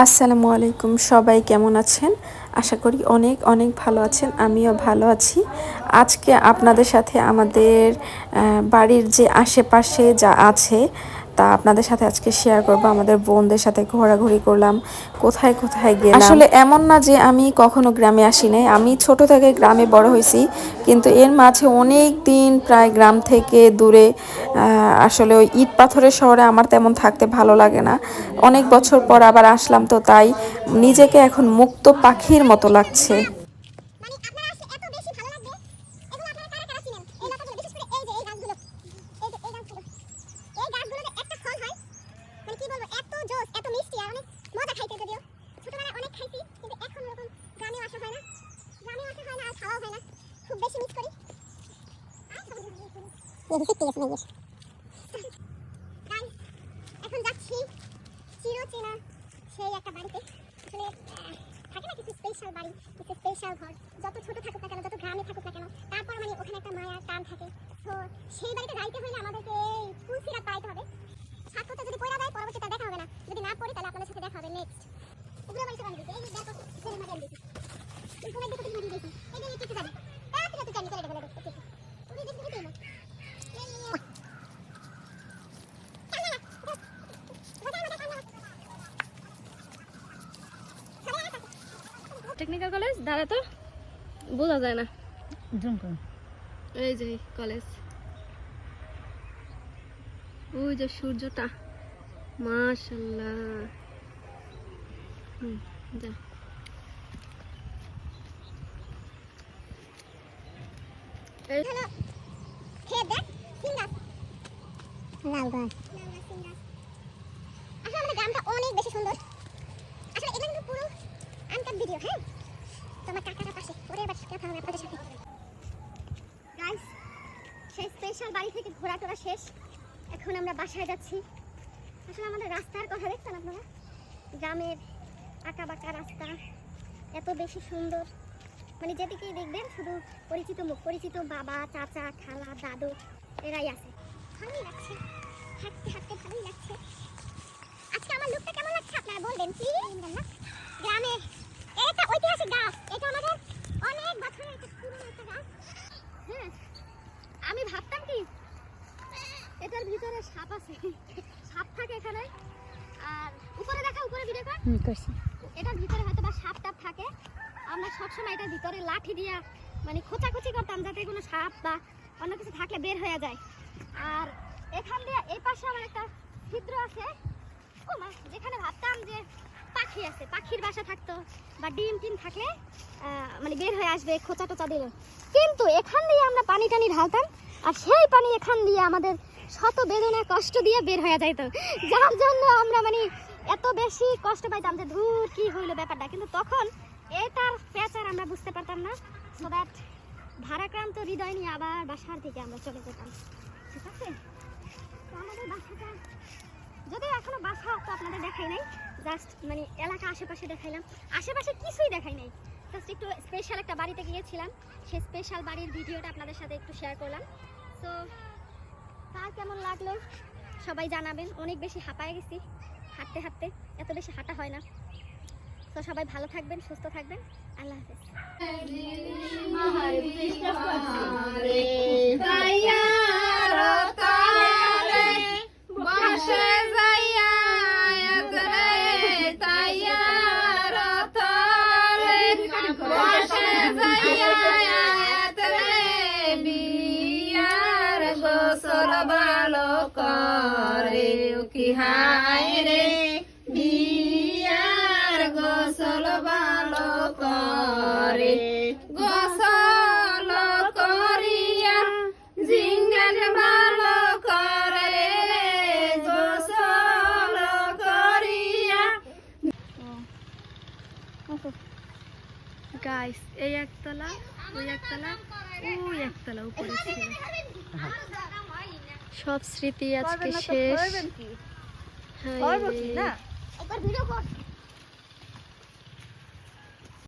আসসালামু আলাইকুম, সবাই কেমন আছেন? আশা করি অনেক অনেক ভালো আছেন, আমিও ভালো আছি। আজকে আপনাদের সাথে আমাদের বাড়ির যে আশেপাশে যা আছে তা আপনাদের সাথে আজকে শেয়ার করব। আমাদের বোনদের সাথে ঘোরাঘুরি করলাম। কোথায় কোথায় গেলাম? আসলে এমন না যে আমি কখনো গ্রামে আসি নাই আমি ছোট থেকে গ্রামে বড় হয়েছি, কিন্তু এর মাঝে অনেক দিন প্রায় গ্রাম থেকে দূরে আসলে ওই ইট পাথরের শহরে আমার তেমন থাকতে ভালো লাগে না। অনেক বছর পর আবার আসলাম তো তাই, নিজেকে এখন মুক্ত পাখির মতো লাগছে মানে আপনারা আসলে এত বেশি ভালো লাগবে এগুলো আপনারা কারা কারা চিনেন এই লতাগুলো বিশেষ করে এই যে এই গাছগুলো এই যে এই গাছগুলো এই গাছগুলোতে একটা ফল হয় মানে কি বলব এত জোস এত মিষ্টি আর অনেক মজা খাইতে যদিও ছোটবেলায় অনেক খাইছি কিন্তু এখন ওরকম গ্রামেও আসা হয় না গ্রামেও আসা হয় না আর খাওয়াও হয় না খুব বেশি মিস করি Guys, এখন যাচ্ছি চিরচেনা সেই একটা বাড়িতে। আসলে থাকে না কিছু স্পেশাল বাড়ি কিছু স্পেশাল ঘর। যত ছোট থাকুক না কেন যত গ্রামে থাকুক না কেন তারপর মানে ওখানে একটা মায়া টান থাকে। তো সেই বাড়িতে যাইতে হলে আমাদেরকে এই তুলসিরা পাইতে হবে সাক্ষ্যটা যদি পড়া যায় পরবর্তীতে দেখা হবে না যদি না পড়ি তাহলে আপনাদের সাথে দেখা হবে নেক্সট এগুলো বাড়িতে বানিয়ে দিয়েছি এই যে দেখো ছেলে মারি দিয়েছি এই কোন দিকে তুমি দিয়েছি এই যে একটু যাবে তাড়াতাড়ি তুই জানি চলে যাবে দেখো তুমি দেখতে দিতে না টেকনিক্যাল কলেজ দাঁড়া তো। বোঝা যায় না। এই যে কলেজ ওই যে সূর্যটা। মাশাল্লাহ। হুম যা। হ্যালো খেয়ে দেখ লাল গাছ লাল গাছ সিঙ্গাস আসলে আমাদের গ্রামটা অনেক বেশি সুন্দর আসলে এটা কিন্তু পুরো আনকাট ভিডিও হ্যাঁ তোমার কাকাটা পাশে ওরে বাড়ি কথা হবে আপনাদের সাথে গাইস স্পেশাল বাড়ি থেকে ঘোরা টোরা শেষ। এখন আমরা বাসায় যাচ্ছি। আসলে আমাদের রাস্তার কথা দেখছেন আপনারা? গ্রামের আঁকা বাঁকা রাস্তা, এত বেশি সুন্দর। মানে যেদিকেই দেখবেন, শুধু পরিচিত মুখ পরিচিত বাবা, চাচা, খালা, দাদু, এরাই আছে। ভালোই লাগছে। হাঁটতে হাঁটতে ভালোই লাগছে। আজকে আমার লুকটা কেমন লাগছে? আপনারা বলবেন কি না গ্রামে এটা ঐতিহাসিক গাছ এটা আমাদের অনেক বছরের একটা পুরনো একটা গাছ হ্যাঁ আমি ভাবতাম কি এটার ভিতরে সাপ আছে সাপ থাকে এখানে আর উপরে দেখা উপরে ভিডিও কর এটার ভিতরে হয়তো বা সাপ টাপ থাকে। আমরা সবসময় এটার ভিতরে লাঠি দিয়া মানে খোঁচাখুচি করতাম যাতে কোনো সাপ বা অন্য কিছু থাকলে বের হয়ে যায়। আর এখান দিয়ে এই পাশে আমার একটা ছিদ্র আছে। ও মা, যেখানে ভাবতাম যে পাখি আছে, পাখির বাসা থাকতো বা ডিম টিম থাকলে মানে বের হয়ে আসবে খোঁচা টোচা দিলে। কিন্তু এখান দিয়ে আমরা পানি টানি ঢালতাম আর সেই পানি এখান দিয়ে আমাদের শত বেদনা কষ্ট দিয়ে বের হয়ে যাইত। যার জন্য আমরা মানে এত বেশি কষ্ট পাইতাম যে ধুর কি হইল ব্যাপারটা। কিন্তু তখন এটার পেঁচার আমরা বুঝতে পারতাম না। সো দ্যাট ভারাক্রান্ত হৃদয় নিয়ে আবার বাসার থেকে আমরা চলে যেতাম। ঠিক আছে? তো আমাদের বাসাটা, যদিও এখনও বাসা তো আপনাদের দেখাই নাই জাস্ট মানে এলাকা আশেপাশে দেখাইলাম। আশেপাশে কিছুই দেখাই নাই। জাস্ট একটু স্পেশাল একটা বাড়িতে গিয়েছিলাম। সেই স্পেশাল বাড়ির ভিডিওটা আপনাদের সাথে একটু শেয়ার করলাম। তো কার কেমন লাগল? সবাই জানাবেন। অনেক বেশি হাঁপায় গেছি। হাঁটতে হাঁটতে এত বেশি হাঁটা হয় না। তো সবাই ভালো থাকবেন, সুস্থ থাকবেন। আল্লাহ হাফেজ। হায় রে বিয়ার গোসল ভালো করে গোসল করিয়া জিঙ্গান ভালো করে গোসল করিয়া। গাইস এই একতলা ওই একতলা ওই একতলা উপরে ছিল। সব স্মৃতি আজকে শেষ। হ্যাঁ, এই যে- একবার ভিডিও কর